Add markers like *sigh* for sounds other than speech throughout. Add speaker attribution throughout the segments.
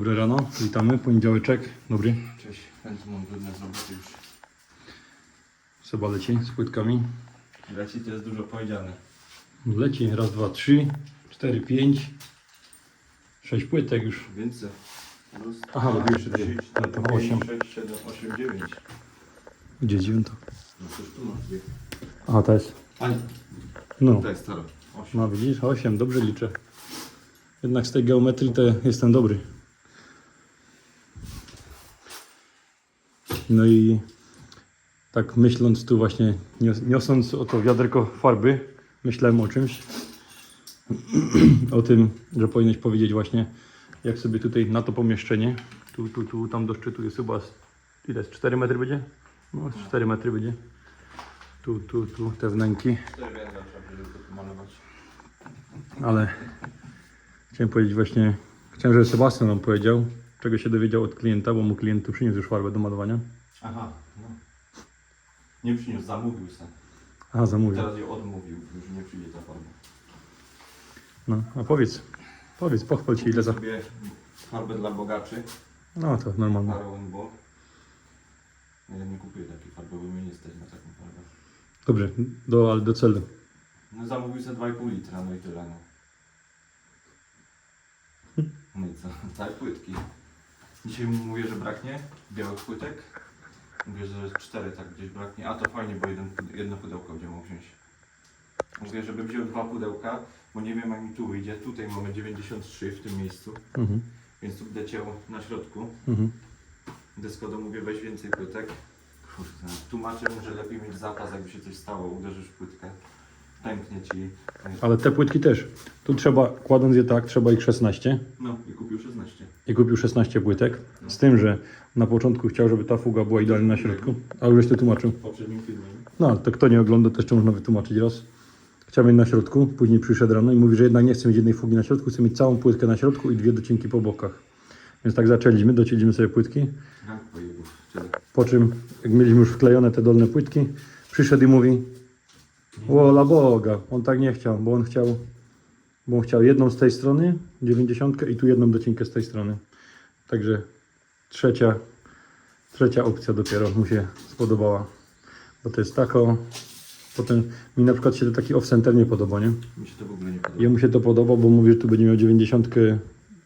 Speaker 1: Dobre rano, witamy, poniedziałeczek, dobry.
Speaker 2: Cześć, chętnie mam trudne z roboty już.
Speaker 1: Seba leci z płytkami.
Speaker 2: Leci to jest dużo powiedziane.
Speaker 1: Leci, raz, dwa, trzy, cztery, pięć, sześć płytek już.
Speaker 2: Więcej. Plus
Speaker 1: Aha,
Speaker 2: dwa,
Speaker 1: jeszcze
Speaker 2: trzy,
Speaker 1: No to
Speaker 2: pięć,
Speaker 1: osiem.
Speaker 2: sześć, siedem, osiem, dziewięć.
Speaker 1: Gdzie dziewiąto?
Speaker 2: No cóż tu masz dwie.
Speaker 1: Aha, to jest.
Speaker 2: A nie,
Speaker 1: No,
Speaker 2: to jest staro. Osiem.
Speaker 1: no widzisz, osiem, dobrze liczę. Jednak z tej geometrii to jestem dobry. No i tak myśląc tu właśnie, nios- niosąc oto wiaderko farby, myślałem o czymś. *clears throat* o tym, że powinieneś powiedzieć właśnie, jak sobie tutaj na to pomieszczenie, tu, tu, tu, tam do szczytu jest chyba, ile jest, 4 metry będzie? No, z 4 metry będzie. Tu, tu, tu, te wnęki. Ale chciałem powiedzieć właśnie, chciałem, żeby Sebastian nam powiedział, czego się dowiedział od klienta, bo mu klient tu przyniósł już farbę do malowania.
Speaker 2: Aha, no. Nie przyniósł, zamówił sam.
Speaker 1: A, zamówił.
Speaker 2: Teraz ją odmówił, już nie przyjdzie ta farba.
Speaker 1: No, a powiedz, powiedz, pochwal się ile za...
Speaker 2: sobie farbę dla bogaczy.
Speaker 1: No to normalne.
Speaker 2: Paragon Bo. Ja nie kupuję takiej farby, bo mnie nie stać na taką farbę.
Speaker 1: Dobrze, do, ale do celu.
Speaker 2: No zamówił sobie 2,5 litra, no i tyle no. No i co? Całe płytki. Dzisiaj mu mówię, że braknie białych płytek. Mówię, że cztery tak gdzieś braknie. A to fajnie, bo jeden, jedno pudełko będzie mógł wziąć. Mówię, żeby wziął dwa pudełka, bo nie wiem jak mi tu wyjdzie. Tutaj mamy 93 w tym miejscu,
Speaker 1: Mhm,
Speaker 2: więc tu będę ciął na środku.
Speaker 1: mhm.
Speaker 2: Deskodo mówię, weź więcej płytek. Kurde, tłumaczę mu, że lepiej mieć zapas, jakby się coś stało, uderzysz w płytkę. Pęknie ci.
Speaker 1: Ale te płytki też. Tu trzeba, kładąc je tak, trzeba ich 16
Speaker 2: No i kupił 16.
Speaker 1: i kupił 16 płytek. Z tym, że na początku chciał, żeby ta fuga była idealnie na środku. A już to tłumaczył.
Speaker 2: W poprzednim filmie.
Speaker 1: No, to kto nie ogląda, to jeszcze można wytłumaczyć raz. Chciał mieć na środku, później przyszedł rano i mówi, że jednak nie chce mieć jednej fugi na środku, chce mieć całą płytkę na środku i dwie docinki po bokach. Więc tak zaczęliśmy, docięliśmy sobie płytki, po czym jak mieliśmy już wklejone te dolne płytki, przyszedł i mówi Wola Boga, on tak nie chciał, bo on chciał, bo on chciał jedną z tej strony, 90 i tu jedną docinkę z tej strony. Także trzecia, trzecia opcja dopiero mu się spodobała, bo to jest tako, potem mi na przykład się to taki off-center nie podoba, nie?
Speaker 2: Mi się to w ogóle nie podoba.
Speaker 1: Jemu się to podoba, bo mówi, że tu będzie miał 90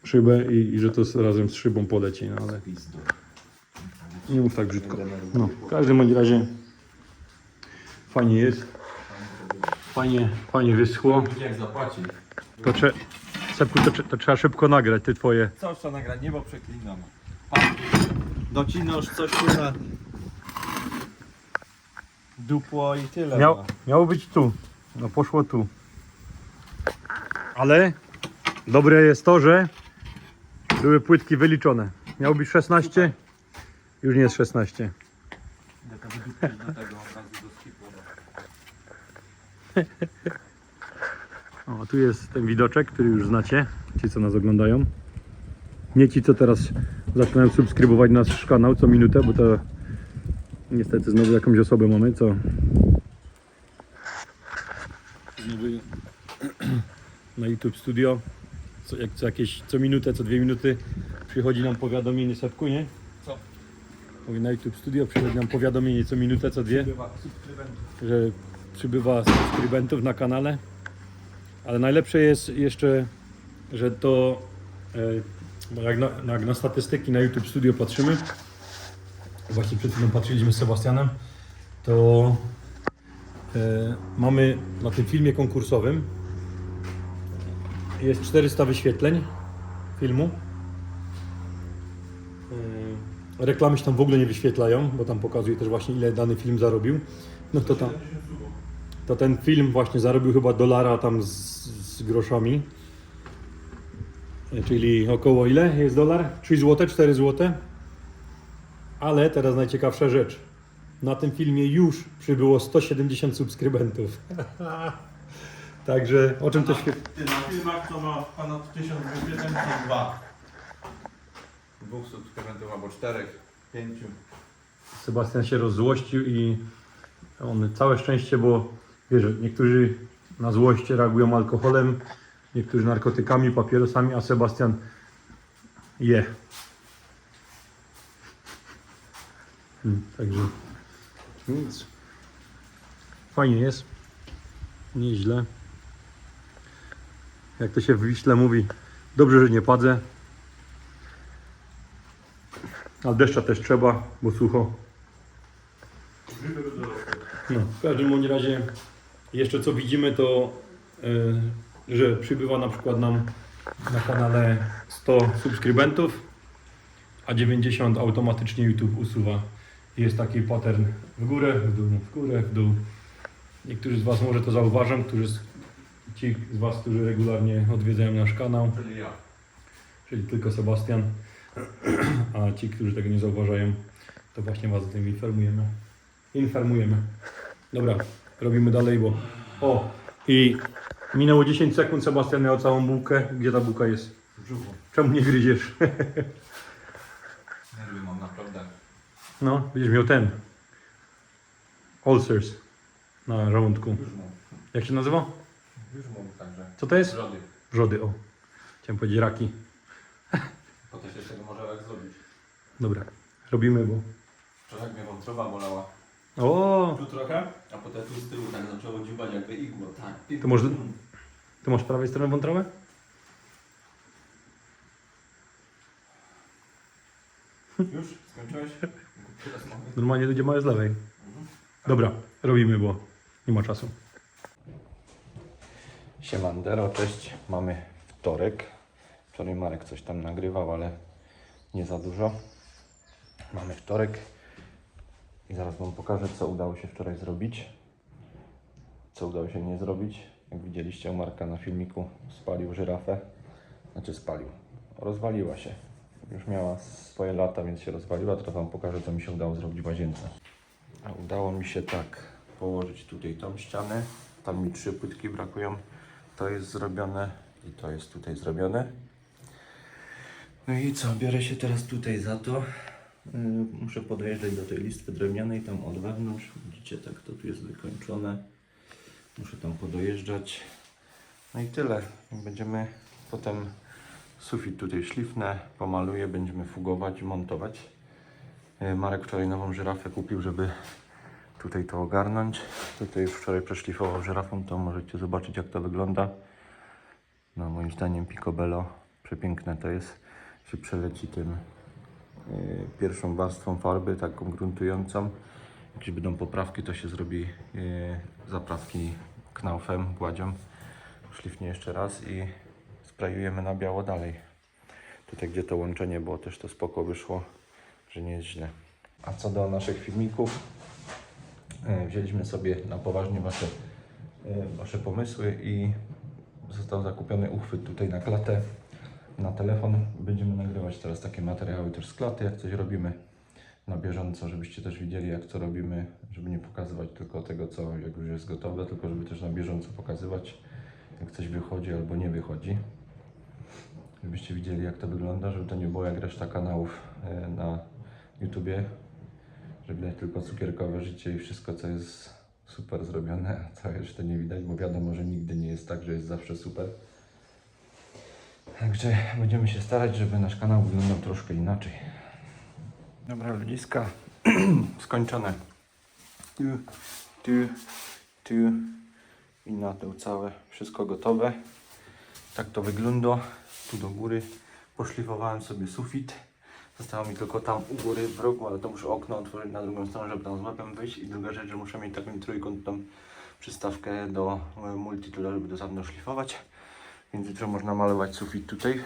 Speaker 1: szybę i, i że to z- razem z szybą poleci, no ale nie mów tak brzydko. No, w każdym bądź razie fajnie jest, fajnie, fajnie wyschło.
Speaker 2: Jak zapłaci.
Speaker 1: To, trze, Sepku, to, to trzeba szybko nagrać, te twoje.
Speaker 2: Co trzeba nagrać? Niebo przeklinam. Pan, docinasz coś tu na dupło i tyle.
Speaker 1: Miał,
Speaker 2: no.
Speaker 1: miało być tu, no poszło tu. Ale dobre jest to, że były płytki wyliczone. Miało być 16, już nie jest 16.
Speaker 2: Idę to wydupić do tego do. *laughs*
Speaker 1: O, tu jest ten widoczek, który już znacie, ci co nas oglądają. Nie ci co teraz zaczynają subskrybować nasz kanał co minutę, bo to niestety znowu jakąś osobę mamy, co znowu *clears throat* na YouTube Studio co, jak, co jakieś co minutę, co dwie minuty przychodzi nam powiadomienie Sepku, nie?
Speaker 2: Co?
Speaker 1: Mówię, na YouTube Studio przychodzi nam powiadomienie co minutę, co dwie że przybywa subskrybentów na kanale. Ale najlepsze jest jeszcze, że to, e, jak na, jak na statystyki na YouTube Studio patrzymy, właśnie przed chwilą patrzyliśmy z Sebastianem, to e, mamy na tym filmie konkursowym jest 400 wyświetleń filmu. E, Reklamy się tam w ogóle nie wyświetlają, bo tam pokazuje też właśnie ile dany film zarobił. No to tam, to ten film właśnie zarobił chyba dolara tam z, z groszami. Czyli około ile jest dolar? 3 zł, 4 zł. Ale teraz najciekawsza rzecz. Na tym filmie już przybyło 170 subskrybentów. *laughs* Także o czym to świadczy?
Speaker 2: Ty na filmach to ma ponad 1000 wyświetleń, dwa. Dwóch subskrybentów albo czterech, pięciu.
Speaker 1: Sebastian się rozzłościł i on całe szczęście, bo wiesz, niektórzy na złość reagują alkoholem, niektórzy narkotykami, papierosami, a Sebastian je. Hmm, także nic. Fajnie jest. Nieźle. Jak to się w Wiśle mówi, dobrze, że nie padzę. Ale deszcza też trzeba, bo sucho. No, w każdym bądź razie jeszcze co widzimy to, e, że przybywa na przykład nam na kanale 100 subskrybentów, a 90 automatycznie YouTube usuwa. Jest taki pattern w górę, w dół, w górę, w dół. Niektórzy z Was może to zauważą, którzy z, ci z Was, którzy regularnie odwiedzają nasz kanał,
Speaker 2: Czyli ja.
Speaker 1: czyli tylko Sebastian, *clears throat* a ci, którzy tego nie zauważają, to właśnie Was o tym informujemy. Informujemy. Dobra, robimy dalej, bo... O! I minęło 10 sekund, Sebastian miał całą bułkę. Gdzie ta bułka jest?
Speaker 2: Brzuchu.
Speaker 1: Czemu nie gryziesz? *laughs*
Speaker 2: Nerwy mam naprawdę.
Speaker 1: No, będziesz miał ten. Ulcers na żołądku.
Speaker 2: Już mam.
Speaker 1: Jak się nazywa?
Speaker 2: Już mam także.
Speaker 1: Co to jest?
Speaker 2: Wrzody.
Speaker 1: Wrzody, o. Chciałem powiedzieć raki.
Speaker 2: Potem się z tego może jak zrobić.
Speaker 1: Dobra, robimy, bo...
Speaker 2: Wczoraj mnie wątroba bolała.
Speaker 1: O,
Speaker 2: Tu trochę, a potem tu z tyłu tak zaczęło dziubać jakby igło. Tak.
Speaker 1: To może- ty masz prawej strony wątrobę?
Speaker 2: Już? Skończyłeś? Teraz.
Speaker 1: Normalnie ludzie mają z lewej. Dobra, robimy, bo nie ma czasu.
Speaker 2: Siemandero, cześć. Mamy wtorek. Wczoraj Marek coś tam nagrywał, ale nie za dużo. Mamy wtorek i zaraz Wam pokażę, co udało się wczoraj zrobić. Co udało się nie zrobić. Jak widzieliście Marka na filmiku, spalił żyrafę. Znaczy spalił. Rozwaliła się. Już miała swoje lata, więc się rozwaliła. Teraz Wam pokażę, co mi się udało zrobić w łazience. A udało mi się tak położyć tutaj tą ścianę. Tam mi trzy płytki brakują. To jest zrobione i to jest tutaj zrobione. No i co, biorę się teraz tutaj za to. Yy, Muszę podjeżdżać do tej listwy drewnianej, tam od wewnątrz. Widzicie, tak to tu jest wykończone. Muszę tam podojeżdżać. No i tyle. Będziemy potem sufit tutaj szlifnę, pomaluję, będziemy fugować, montować. Yy, Marek wczoraj nową żyrafę kupił, żeby tutaj to ogarnąć. Tutaj już wczoraj przeszlifował żyrafą, to możecie zobaczyć jak to wygląda. No moim zdaniem Picobello przepiękne to jest. Się przeleci tym pierwszą warstwą farby, taką gruntującą. Jakieś będą poprawki, to się zrobi yy, zaprawki knaufem, gładzią. Szlifnie jeszcze raz i sprayujemy na biało dalej. Tutaj gdzie to łączenie było też to spoko wyszło, że nie jest źle. A co do naszych filmików, E, Wzięliśmy sobie na poważnie wasze, e, wasze pomysły i został zakupiony uchwyt tutaj na klatę, na telefon. Będziemy nagrywać teraz takie materiały też z klaty, jak coś robimy na bieżąco, żebyście też widzieli jak co robimy, żeby nie pokazywać tylko tego, co jak już jest gotowe, tylko żeby też na bieżąco pokazywać, jak coś wychodzi albo nie wychodzi. Żebyście widzieli jak to wygląda, żeby to nie było jak reszta kanałów e, na YouTubie, że widać tylko cukierkowe życie i wszystko, co jest super zrobione, a całe resztę nie widać, bo wiadomo, że nigdy nie jest tak, że jest zawsze super. Także będziemy się starać, żeby nasz kanał wyglądał troszkę inaczej. Dobra, ludziska, *clears throat* skończone. Tu, tu, tu i na to całe, wszystko gotowe. Tak to wygląda. Tu do góry poszlifowałem sobie sufit. Zostało mi tylko tam u góry w rogu, ale to muszę okno otworzyć na drugą stronę, żeby tam z łapem wyjść. I druga rzecz, że muszę mieć taką trójkątną przystawkę do e, multitoola, żeby to zawsze szlifować. Więc jutro można malować sufit tutaj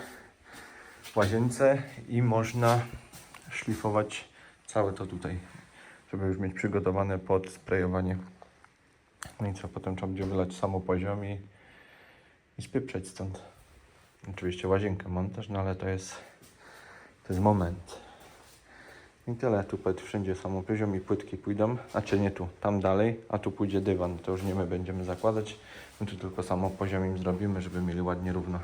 Speaker 2: w łazience i można szlifować całe to tutaj, żeby już mieć przygotowane pod sprayowanie. No i co, potem trzeba będzie wylać samo poziom i, i spieprzeć stąd. Oczywiście łazienkę montaż, no ale to jest to jest moment. I tyle, tu wszędzie samo poziom i płytki pójdą, a czy nie tu, tam dalej, a tu pójdzie dywan, to już nie my będziemy zakładać. My tu tylko samo poziom im zrobimy, żeby mieli ładnie równo,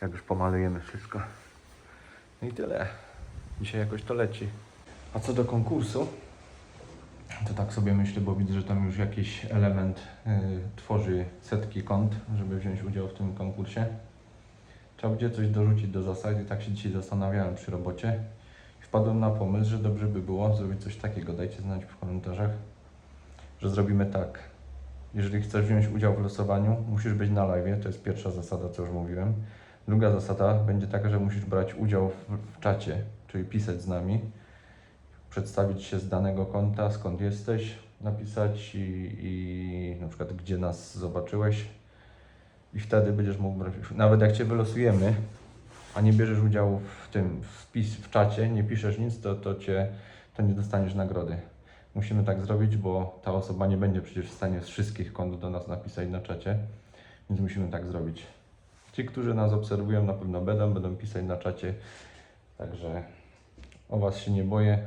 Speaker 2: jak już pomalujemy wszystko. No i tyle. Dzisiaj jakoś to leci. A co do konkursu, to tak sobie myślę, bo widzę, że tam już jakiś element y, tworzy setki kont, żeby wziąć udział w tym konkursie. Trzeba będzie coś dorzucić do zasady. Tak się dzisiaj zastanawiałem przy robocie. Wpadłem na pomysł, że dobrze by było zrobić coś takiego. Dajcie znać w komentarzach, że zrobimy tak. Jeżeli chcesz wziąć udział w losowaniu, musisz być na live. To jest pierwsza zasada, co już mówiłem. Druga zasada będzie taka, że musisz brać udział w, w czacie, czyli pisać z nami, przedstawić się z danego konta, skąd jesteś, napisać i, i na przykład gdzie nas zobaczyłeś. I wtedy będziesz mógł brać, nawet jak Cię wylosujemy, a nie bierzesz udziału w tym wpis w czacie, nie piszesz nic, to, to, cię, to nie dostaniesz nagrody. Musimy tak zrobić, bo ta osoba nie będzie przecież w stanie z wszystkich kont do nas napisać na czacie, więc musimy tak zrobić. Ci, którzy nas obserwują, na pewno będą, będą pisać na czacie, także o Was się nie boję.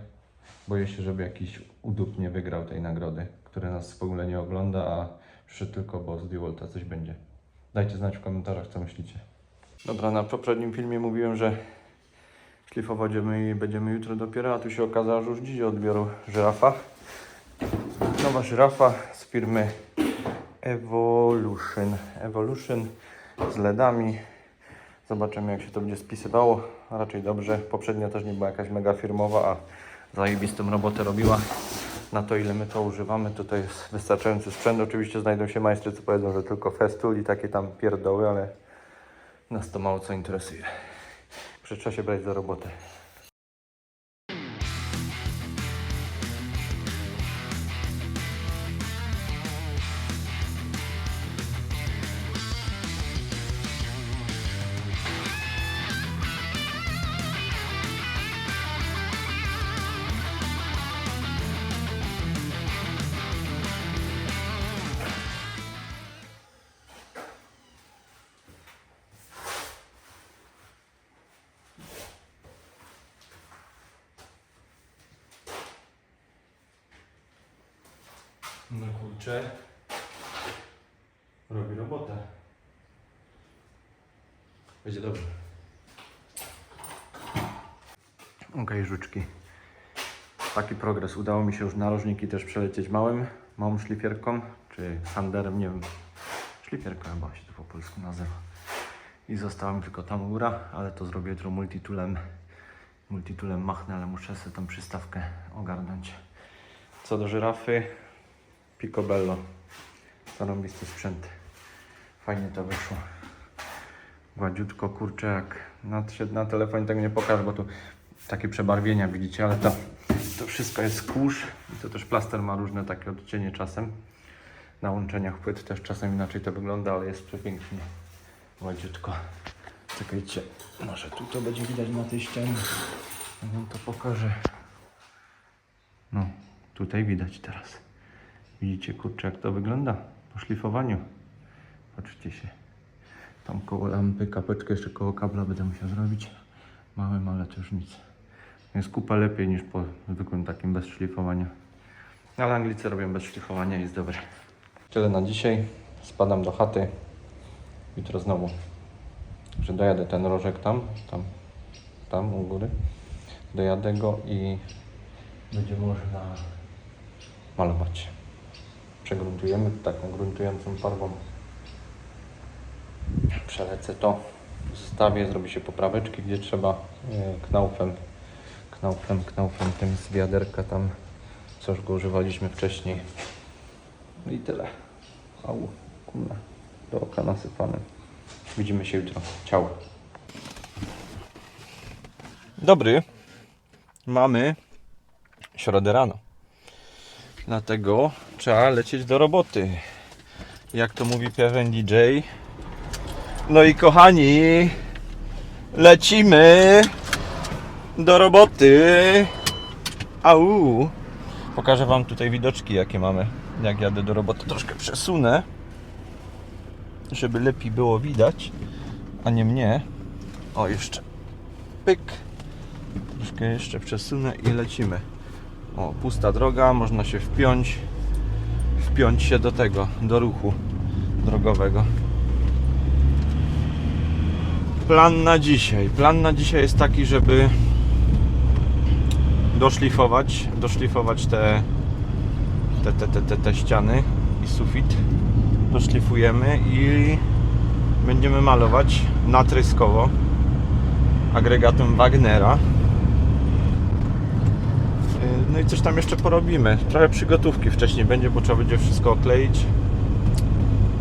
Speaker 2: Boję się, żeby jakiś udup nie wygrał tej nagrody, który nas w ogóle nie ogląda, a przyszedł tylko, bo z Dewolta coś będzie. Dajcie znać w komentarzach, co myślicie. Dobra, na poprzednim filmie mówiłem, że szlifować będziemy, będziemy jutro dopiero, a tu się okazało, że już dziś odbiorą żyrafa. Nowa żyrafa z firmy Evolution. Evolution z LEDami. Zobaczymy, jak się to będzie spisywało. Raczej dobrze. Poprzednia też nie była jakaś mega firmowa, a zajebistą robotę robiła. Na to, ile my to używamy, to jest wystarczający sprzęt. Oczywiście znajdą się majstry, co powiedzą, że tylko festool i takie tam pierdoły, ale nas to mało co interesuje. Trzeba się brać za robotę. Kurczę. Robi robotę. Będzie dobrze. Okej, żuczki. Taki progres. Udało mi się już narożniki też przelecieć małym, małą szlifierką, czy sanderem, nie wiem. Szlifierka chyba się to po polsku nazywa. I została mi tylko tam góra, ale to zrobię jutro multitoolem. Multitoolem machnę, ale muszę sobie tą przystawkę ogarnąć. Co do żyrafy, Picobello. Zarąbisty sprzęt. Fajnie to wyszło. Gładziutko, kurczę, jak nadszedł na telefon, tego nie pokażę, bo tu takie przebarwienia widzicie, ale to, to wszystko jest kurz i to też plaster ma różne takie odcienie czasem. Na łączeniach płyt też czasem inaczej to wygląda, ale jest przepięknie. Gładziutko. Czekajcie, może tu to będzie widać na tej ścianie. Ja wam to pokażę. No, tutaj widać teraz. Widzicie, kurczę, jak to wygląda po szlifowaniu. Patrzcie się. Tam koło lampy, kapeczkę jeszcze koło kabla będę musiał zrobić. Małym, ale to już nic. Jest kupa lepiej niż po zwykłym takim bez szlifowania. Ale Anglicy robią bez szlifowania i jest dobre. Tyle na dzisiaj. Spadam do chaty. Jutro znowu. Że dojadę ten rożek tam, tam, tam u góry. Dojadę go i będzie można malować. Przegruntujemy taką gruntującą farbą. Przelecę to, zostawię, zrobi się popraweczki, gdzie trzeba e, knaufem, knaufem, knaufem tym z wiaderka tam, co już go używaliśmy wcześniej. No i tyle. Au, kurna, do oka nasypane. Widzimy się jutro. Ciao. Dobry. Mamy środę rano. Dlatego trzeba lecieć do roboty. Jak to mówi pewien DJ. No i kochani, lecimy do roboty. Au. Pokażę Wam tutaj widoczki, jakie mamy. Jak jadę do roboty, troszkę przesunę, żeby lepiej było widać, a nie mnie. O, jeszcze pyk. Troszkę jeszcze przesunę i lecimy. O, pusta droga, można się wpiąć, wpiąć się do tego, do ruchu drogowego. Plan na dzisiaj. Plan na dzisiaj jest taki, żeby doszlifować, doszlifować te, te, te, te, te, te ściany i sufit. Doszlifujemy i Będziemy malować natryskowo agregatem Wagnera. No i coś tam jeszcze porobimy. Trochę przygotówki wcześniej będzie, bo trzeba będzie wszystko okleić.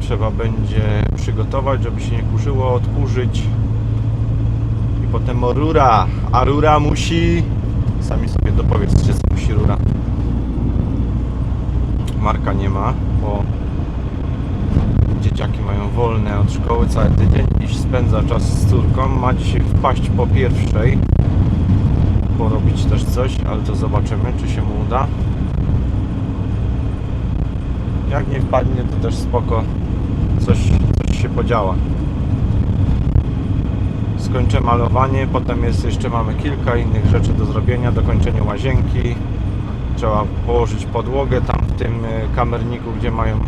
Speaker 2: Trzeba będzie przygotować, żeby się nie kurzyło, odkurzyć. I potem rura. A rura musi. Sami sobie dopowiedzcie, co musi rura. Marka nie ma, bo dzieciaki mają wolne od szkoły cały tydzień i spędza czas z córką. Ma dzisiaj wpaść po pierwszej, porobić też coś, ale to zobaczymy, czy się mu uda. Jak nie wpadnie, to też spoko, coś, coś się podziała. Skończę malowanie, potem jest jeszcze mamy kilka innych rzeczy do zrobienia, dokończenie łazienki. Trzeba położyć podłogę tam w tym y, kamerniku, gdzie mają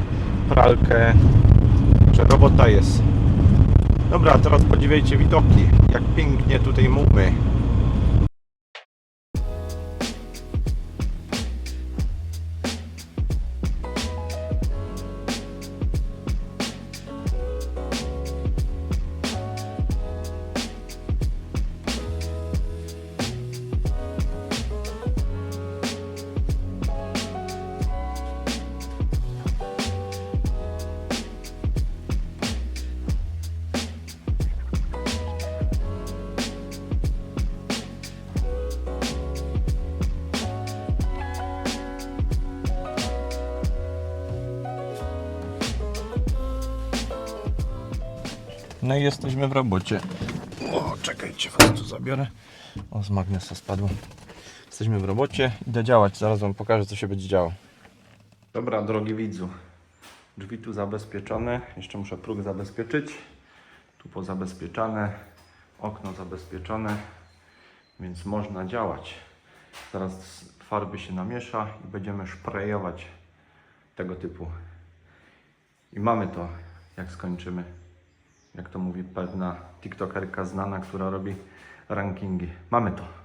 Speaker 2: pralkę. Że robota jest. Dobra, teraz podziwiajcie widoki, jak pięknie tutaj mumy. No i jesteśmy w robocie. O, czekajcie, was tu zabiorę. O, z magnesa spadło. Jesteśmy w robocie. Idę działać, zaraz wam pokażę, co się będzie działo. Dobra, drogi widzu. Drzwi tu zabezpieczone. Jeszcze muszę próg zabezpieczyć. Tu pozabezpieczane. Okno zabezpieczone. Więc można działać. Zaraz farby się namiesza i będziemy szprejować tego typu. I mamy to, jak skończymy jak to mówi pewna TikTokerka znana, która robi rankingi. Mamy to.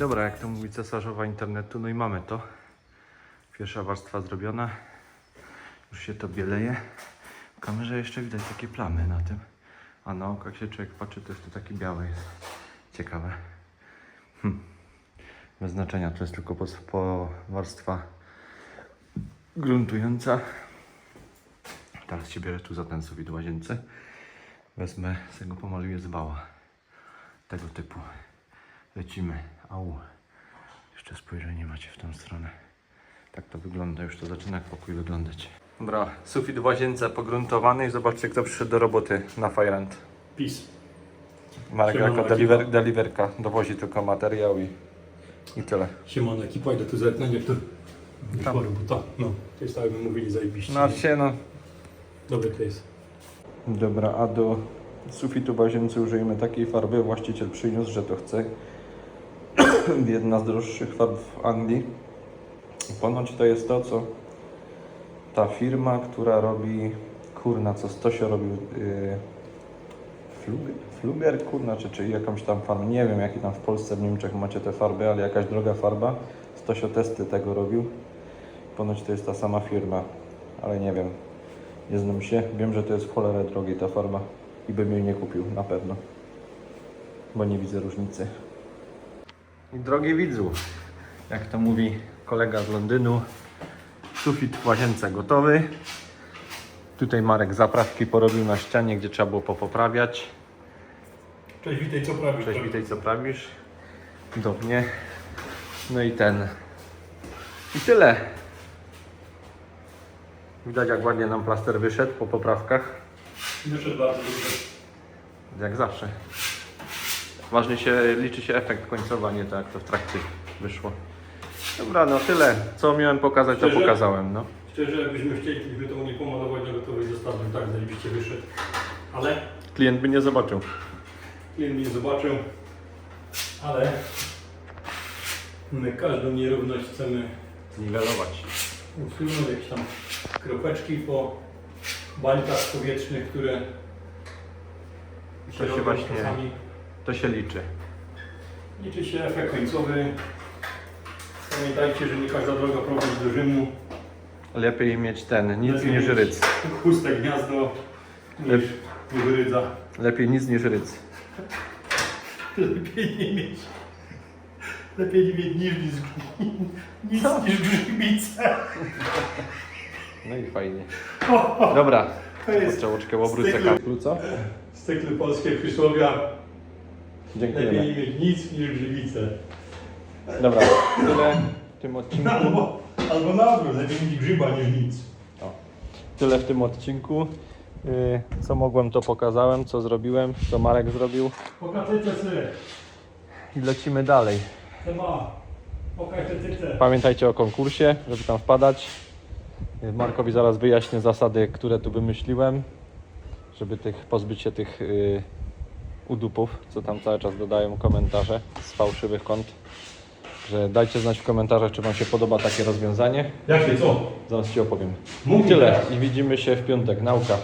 Speaker 2: Dobra, jak to mówi cesarzowa internetu, no i mamy to. Pierwsza warstwa zrobiona. Już się to bieleje. W kamerze jeszcze widać takie plamy na tym. A na jak się człowiek patrzy, to jest to taki biały jest. Ciekawe. Hm. Bez znaczenia, to jest tylko po, po warstwa gruntująca. Teraz się biorę tu za ten sufit w łazience. Wezmę, z tego pomaluję z wała. Tego typu. Lecimy. Au. Jeszcze spojrzenie macie w tą stronę. Tak to wygląda. Już to zaczyna jak pokój wyglądać. Dobra, sufit w łazience pogruntowany i zobaczcie kto przyszedł do roboty na Fajrant.
Speaker 1: PiS.
Speaker 2: Marek
Speaker 1: Siemano,
Speaker 2: jako
Speaker 1: ekipa.
Speaker 2: deliver, deliverka. Dowozi tylko materiał i, i tyle.
Speaker 1: Siemano ekipa, idę tu zerknąć jak to wyszło robota. No, to jest tak my mówili zajebiście.
Speaker 2: No się no.
Speaker 1: Dobry to jest.
Speaker 2: Dobra, a do sufitu w łazience użyjemy takiej farby. Właściciel przyniósł, że to chce. *clears throat* Jedna z droższych farb w Anglii. Ponoć to jest to, co ta firma, która robi, kurna, co Stosio robił, yy, Fluger, Fluger, kurna, czy, czy jakąś tam farbę, nie wiem jaki tam w Polsce, w Niemczech macie te farby, ale jakaś droga farba. Stosio testy tego robił. Ponoć to jest ta sama firma, ale nie wiem. Nie znam się. Wiem, że to jest w cholerę drogie ta farba i bym jej nie kupił, na pewno. Bo nie widzę różnicy. I drogi widzu, jak to mówi kolega z Londynu, sufit w łazience gotowy. Tutaj Marek zaprawki porobił na ścianie, gdzie trzeba było popoprawiać.
Speaker 1: Cześć, witaj, co prawisz?
Speaker 2: Cześć, witaj, co prawisz? Dobrnie. No i ten. I tyle. Widać jak ładnie nam plaster wyszedł po poprawkach.
Speaker 1: Wyszedł bardzo dobrze.
Speaker 2: Jak zawsze. Ważnie się, liczy się efekt końcowy, a nie to jak to w trakcie wyszło. Dobra, no tyle. Co miałem pokazać, to
Speaker 1: Szczerze?
Speaker 2: pokazałem. No.
Speaker 1: Szczerze, jakbyśmy chcieli, byśmy to mogli pomalować na gotowej zostawić, tak zajebiście wyszedł. Ale
Speaker 2: Klient by nie zobaczył.
Speaker 1: klient nie zobaczył. Ale my każdą nierówność chcemy
Speaker 2: Niwelować.
Speaker 1: usunąć jakieś tam kropeczki po bańkach powietrznych, które
Speaker 2: To się
Speaker 1: robią
Speaker 2: właśnie-
Speaker 1: czasami.
Speaker 2: To się liczy.
Speaker 1: Liczy się efekt końcowy. Pamiętajcie, że nie każda droga prowadzi do Rzymu.
Speaker 2: Lepiej mieć ten, nic
Speaker 1: Lepiej
Speaker 2: niż
Speaker 1: mieć
Speaker 2: ryc.
Speaker 1: Chuste gniazdo niż wyrydza.
Speaker 2: Lepiej nic niż ryc.
Speaker 1: Lepiej nie mieć. Lepiej nie mieć niż nic, nic niż grzybice.
Speaker 2: No i fajnie. Dobra,
Speaker 1: To jest
Speaker 2: czołoczkę obrócę
Speaker 1: styklu.
Speaker 2: kaplu, co?
Speaker 1: z cyklu polskie przysłowia. Lepiej
Speaker 2: Dziękujemy.
Speaker 1: nie mieć nic niż grzybice.
Speaker 2: Dobra, tyle w tym *laughs* odcinku.
Speaker 1: Albo, albo na odwrót, lepiej mieć grzyba niż nic.
Speaker 2: Tyle w tym odcinku. Yy, Co mogłem, to pokazałem, co zrobiłem, co Marek zrobił
Speaker 1: Pokaż te cyce.
Speaker 2: i lecimy dalej.
Speaker 1: Pokaż te cyce.
Speaker 2: Pamiętajcie o konkursie, żeby tam wpadać. Yy, Markowi zaraz wyjaśnię zasady, które tu wymyśliłem, żeby tych, pozbyć się tych yy, udupów, co tam cały czas dodają komentarze z fałszywych kont. Że dajcie znać w komentarzach, czy Wam się podoba takie rozwiązanie.
Speaker 1: Jakie co?
Speaker 2: Zaraz Ci opowiem.
Speaker 1: Mów
Speaker 2: I tyle.
Speaker 1: teraz.
Speaker 2: I widzimy się w piątek. Nauka.